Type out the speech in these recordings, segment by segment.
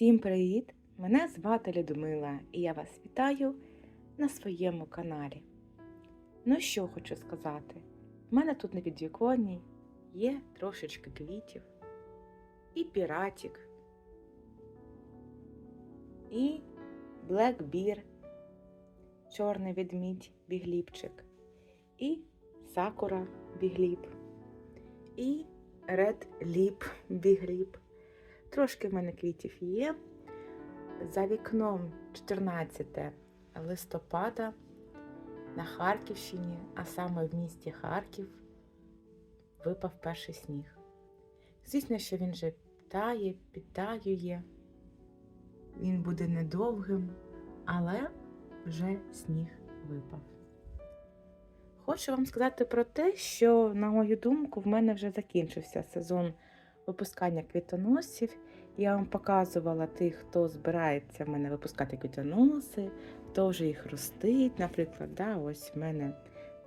Всім привіт! Мене звати Людмила і я вас вітаю на своєму каналі. Ну що хочу сказати, в мене тут на підвіконні є трошечки квітів, і піратік, і блекбір, чорний ведмідь бігліпчик, і сакура бігліп, і ред ліп бігліп. Трошки в мене квітів є. За вікном 14 листопада на Харківщині, а саме в місті Харків, випав перший сніг. Звісно, що він же тає, підтаює, він буде недовгим, але вже сніг випав. Хочу вам сказати про те, що, на мою думку, в мене вже закінчився сезон випускання квітоносів. Я вам показувала тих, хто збирається в мене випускати квітоноси, хто вже їх ростить. Наприклад, да, ось в мене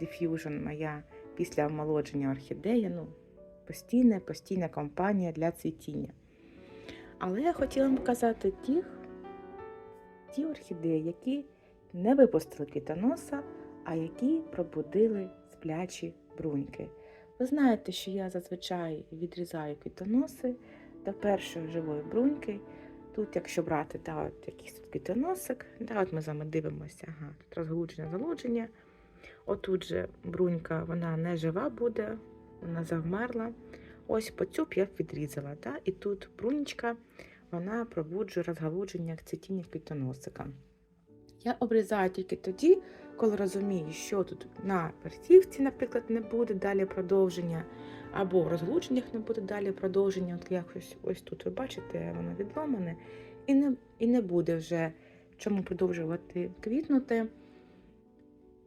Diffusion моя після омолодження орхідея. Ну, постійна, постійна компанія для цвітіння. Але я хотіла вам показати тих, ті орхідеї, які не випустили квітоноса, а які пробудили сплячі бруньки. Ви знаєте, що я зазвичай відрізаю квітоноси до першої живої бруньки. Тут, якщо брати да, от якийсь квітоносик, да, от ми з вами дивимося, ага, тут розгалудження залудження. Отут же брунька, вона не жива буде, вона завмерла. Ось по цю я відрізала. Да, і тут брунечка, вона пробуджує розгалудження цвітіння квітоносика. Я обрізаю тільки тоді, коли розумію, що тут на верхівці, наприклад, не буде далі продовження, або в розлученнях не буде далі продовження. От якось ось тут ви бачите, воно відломане, і не, і не буде вже чому продовжувати квітнути.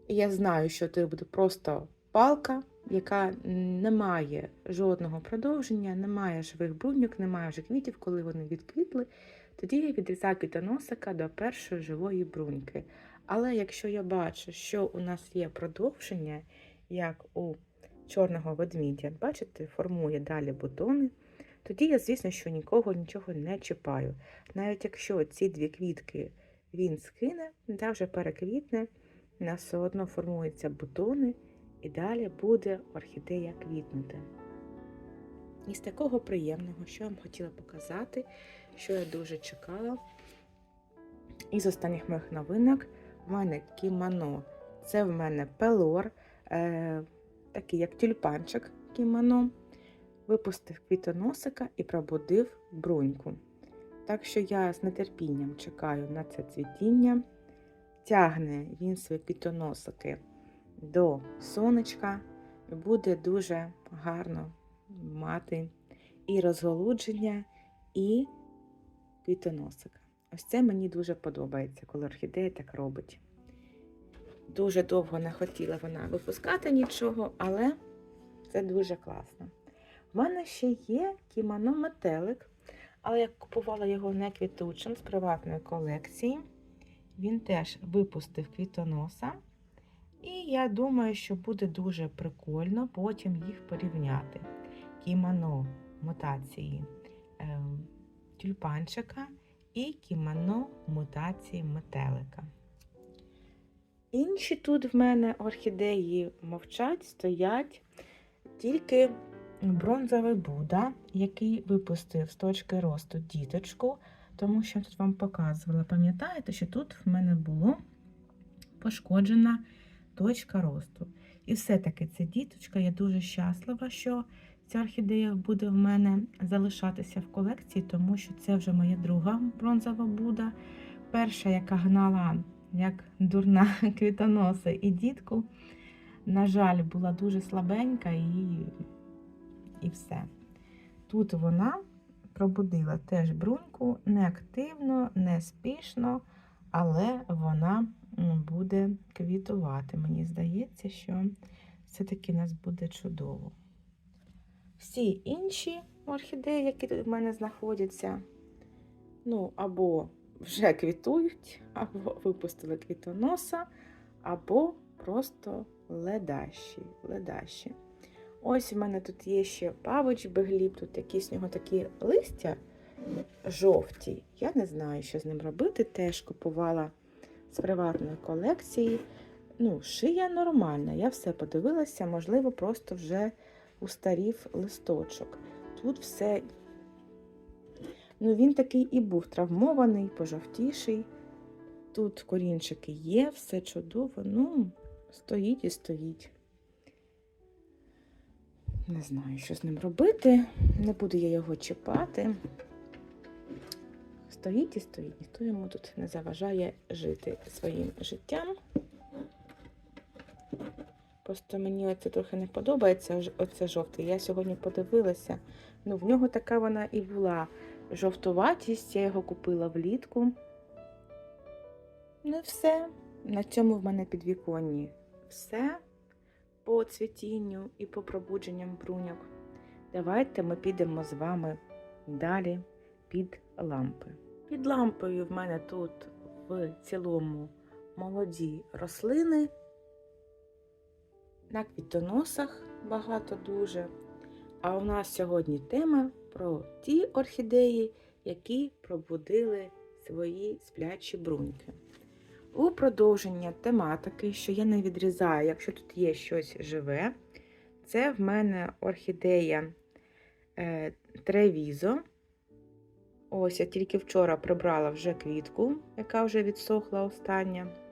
Я знаю, що це буде просто палка, яка не має жодного продовження, не має живих бруньок, немає вже квітів, коли вони відквітли. Тоді я відрізаю квітоносика до першої живої бруньки. Але якщо я бачу, що у нас є продовження, як у чорного ведмідя, бачите, формує далі бутони, тоді я, звісно, що нікого нічого не чіпаю. Навіть якщо ці дві квітки він скине, та вже переквітне, у нас все одно формуються бутони, і далі буде орхідея квітнути. Із такого приємного, що я вам хотіла показати, що я дуже чекала. Із останніх моїх новинок в мене кімоно. Це в мене пелор, е, такий як тюльпанчик кімоно. Випустив квітоносика і пробудив бруньку. Так що я з нетерпінням чекаю на це цвітіння. Тягне він свої квітоносики до сонечка, буде дуже гарно мати і розголудження, і квітоносика. Ось це мені дуже подобається, коли орхідея так робить. Дуже довго не хотіла вона випускати нічого, але це дуже класно. У мене ще є кімоно метелик, але я купувала його не квітучим з приватної колекції. Він теж випустив квітоноса. І я думаю, що буде дуже прикольно потім їх порівняти. Кімоно мутації е, тюльпанчика і кімоно мутації метелика. Інші тут в мене орхідеї мовчать, стоять тільки бронзовий Буда, який випустив з точки росту діточку, тому що я тут вам показувала, пам'ятаєте, що тут в мене було пошкоджена точка росту. І все-таки це діточка, я дуже щаслива, що ця орхідея буде в мене залишатися в колекції, тому що це вже моя друга бронзова Буда. Перша, яка гнала, як дурна квітоноса і дітку, на жаль, була дуже слабенька і, і все. Тут вона пробудила теж бруньку неактивно, не спішно, але вона буде квітувати. Мені здається, що все-таки нас буде чудово. Всі інші орхідеї, які тут в мене знаходяться, ну, або вже квітують, або випустили квітоноса, або просто ледащі. ледащі. Ось у мене тут є ще павич бегліб, тут якісь у нього такі листя жовті. Я не знаю, що з ним робити. Теж купувала з приватної колекції. Ну, шия нормальна, я все подивилася, можливо, просто вже устарів листочок. Тут все, ну він такий і був травмований, пожовтіший. Тут корінчики є, все чудово, ну, стоїть і стоїть. Не знаю, що з ним робити. Не буду я його чіпати. Стоїть і стоїть, ніхто йому тут не заважає жити своїм життям. Просто мені оце трохи не подобається, оце жовте. Я сьогодні подивилася. Ну, в нього така вона і була жовтуватість, я його купила влітку. Ну все. На цьому в мене підвіконні все по цвітінню і по пробудженням бруньок. Давайте ми підемо з вами далі під лампи. Під лампою в мене тут в цілому молоді рослини. На квітоносах багато дуже. А у нас сьогодні тема про ті орхідеї, які пробудили свої сплячі бруньки. У продовження тематики, що я не відрізаю, якщо тут є щось живе, це в мене орхідея е, Тревізо. Ось я тільки вчора прибрала вже квітку, яка вже відсохла остання.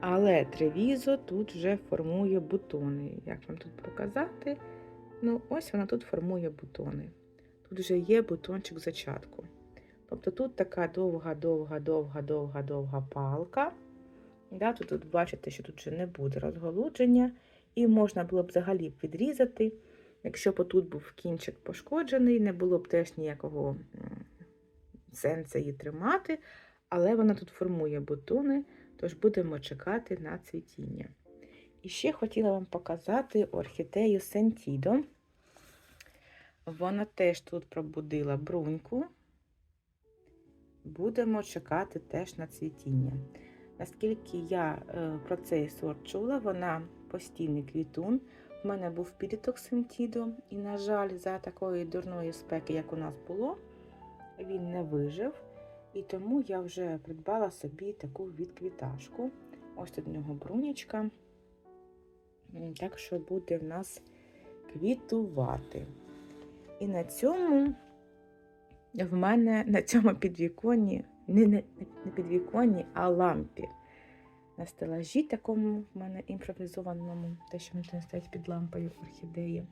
Але Тревізо тут вже формує бутони. Як вам тут показати? Ну, ось вона тут формує бутони. Тут вже є бутончик зачатку. Тобто тут така довга, довга, довга, довга, довга палка. Да, тут, тут бачите, що тут вже не буде розголудження. І можна було б взагалі відрізати. Якщо б тут був кінчик пошкоджений, не було б теж ніякого сенсу її тримати, але вона тут формує бутони, тож будемо чекати на цвітіння. І ще хотіла вам показати орхідею Сентідо. Вона теж тут пробудила бруньку. Будемо чекати теж на цвітіння. Наскільки я е, про цей сорт чула, вона постійний квітун. У мене був підліток Сентідо, і, на жаль, за такої дурної спеки, як у нас було, він не вижив. І тому я вже придбала собі таку відквіташку. Ось тут в нього брунячка. Так що буде в нас квітувати. І на цьому в мене на цьому підвіконні, не, не підвіконні, а лампі. На стелажі такому в мене імпровізованому, те, що вони стоять під лампою орхідеї.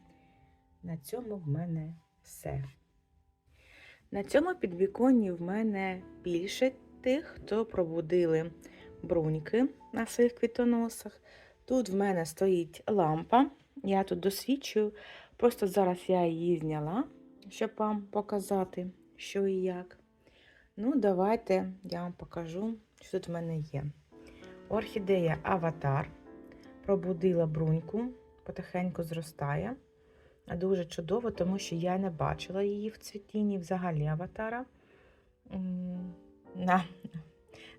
На цьому в мене все. На цьому підвіконні в мене більше тих, хто пробудили бруньки на своїх квітоносах. Тут в мене стоїть лампа. Я тут досвідчую. Просто зараз я її зняла, щоб вам показати, що і як. Ну, давайте я вам покажу, що тут в мене є. Орхідея Аватар пробудила бруньку, потихеньку зростає. Дуже чудово, тому що я не бачила її в цвітінні взагалі аватара на,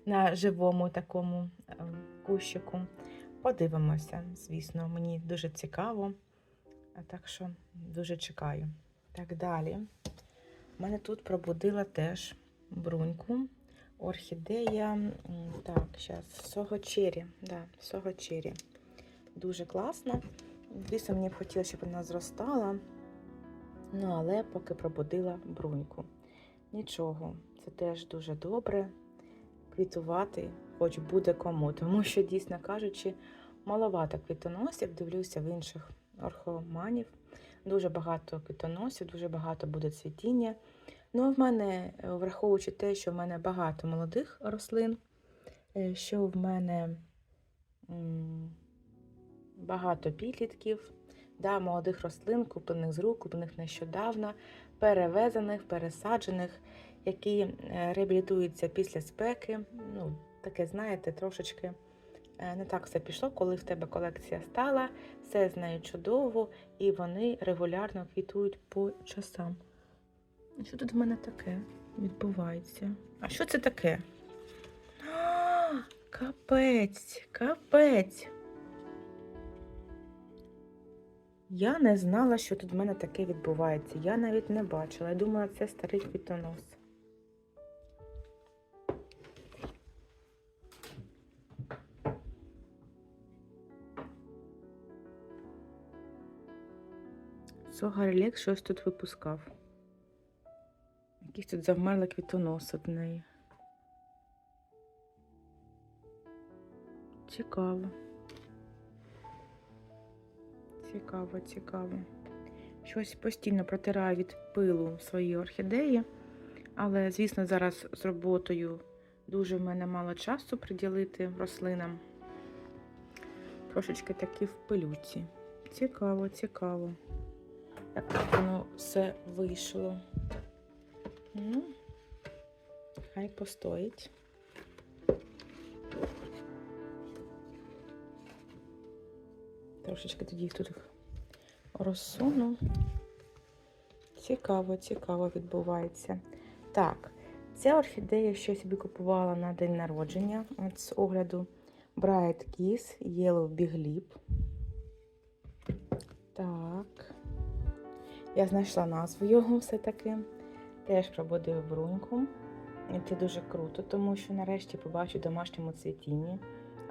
на живому такому е, кущику. Подивимося, звісно, мені дуже цікаво. Так що дуже чекаю. Так далі. У мене тут пробудила теж бруньку. Орхідея. Так, зараз, Согочері. Да, Согочері. Дуже класна. Звісно, мені б хотілося, щоб вона зростала. Ну, але поки пробудила бруньку. Нічого, це теж дуже добре. Квітувати, хоч буде кому. Тому що, дійсно кажучи, маловато квітоносів. Дивлюся в інших орхоманів. Дуже багато квітоносів, дуже багато буде цвітіння. Ну, а в мене, враховуючи те, що в мене багато молодих рослин, е, що в мене багато підлітків, да, молодих рослин, куплених з рук, куплених нещодавно, перевезених, пересаджених, які е, реабілітуються після спеки. Ну, таке, знаєте, трошечки е, не так все пішло, коли в тебе колекція стала, все з нею чудово, і вони регулярно квітують по часам. Що тут в мене таке відбувається? А що це таке? Капець, капець. Я не знала, що тут в мене таке відбувається. Я навіть не бачила. Я думала, це старий квітонос. Согарелек щось тут випускав. Якийсь тут завмерли квітонос од неї. Цікаво. Цікаво, цікаво. Щось постійно протираю від пилу свої орхідеї, але, звісно, зараз з роботою дуже в мене мало часу приділити рослинам. Трошечки таки в пилюці. Цікаво, цікаво. Як воно все вийшло. Ну, хай постоїть. Трошечки тоді їх тут розсуну. Цікаво, цікаво відбувається. Так, ця орхідея, що я собі купувала на день народження от з огляду Bright Kiss Yellow Big Lip. Так. Я знайшла назву його все-таки. Теж пробудив бруньку. І це дуже круто, тому що нарешті побачу в домашньому цвітінні.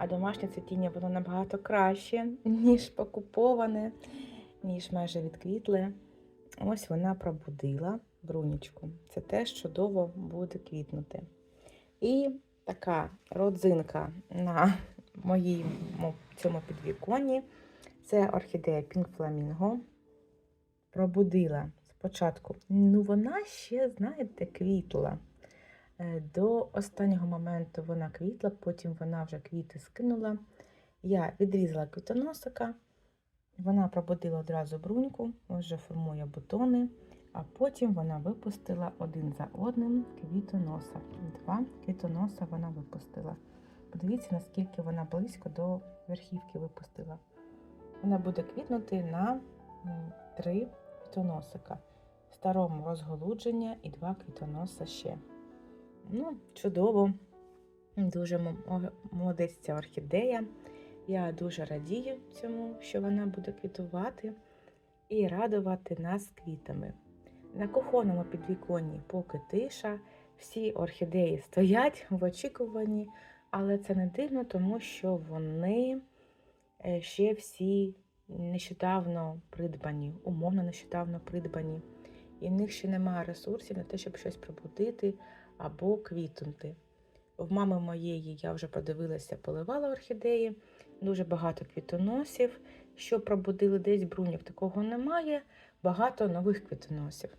А домашнє цвітіння воно набагато краще, ніж покуповане, ніж майже відквітле. Ось вона пробудила брунічку. Це теж чудово буде квітнути. І така родзинка на моєму цьому підвіконні це орхідея Flamingo. Пробудила спочатку. Ну, вона ще, знаєте, квітла. Е, До останнього моменту вона квітла, потім вона вже квіти скинула. Я відрізала квітоносика, вона пробудила одразу бруньку, вже формує бутони, а потім вона випустила один за одним квітоноса. Два квітоноса вона випустила. Подивіться, наскільки вона близько до верхівки випустила. Вона буде квітнути на три квітоносика. В старому розголудження і два квітоноса ще. Ну, чудово. Дуже молодець ця орхідея. Я дуже радію цьому, що вона буде квітувати і радувати нас квітами. На кухонному підвіконні поки тиша, всі орхідеї стоять в очікуванні, але це не дивно, тому що вони е, ще всі нещодавно придбані, умовно нещодавно придбані. І в них ще немає ресурсів на те, щоб щось пробудити або квітнути. В мами моєї я вже подивилася, поливала орхідеї, дуже багато квітоносів, що пробудили десь бруньок, такого немає, багато нових квітоносів.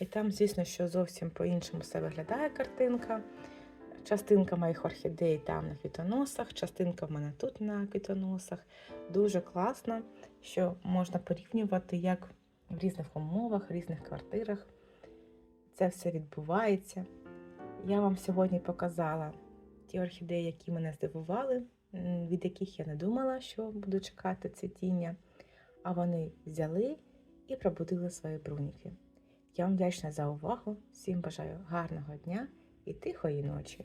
І там, звісно, що зовсім по-іншому все виглядає картинка. Частинка моїх орхідей там на квітоносах, частинка в мене тут на квітоносах. Дуже класно, що можна порівнювати, як в різних умовах, в різних квартирах це все відбувається. Я вам сьогодні показала ті орхідеї, які мене здивували, від яких я не думала, що буду чекати цвітіння. А вони взяли і пробудили свої бруніки. Я вам вдячна за увагу. Всім бажаю гарного дня і тихої ночі.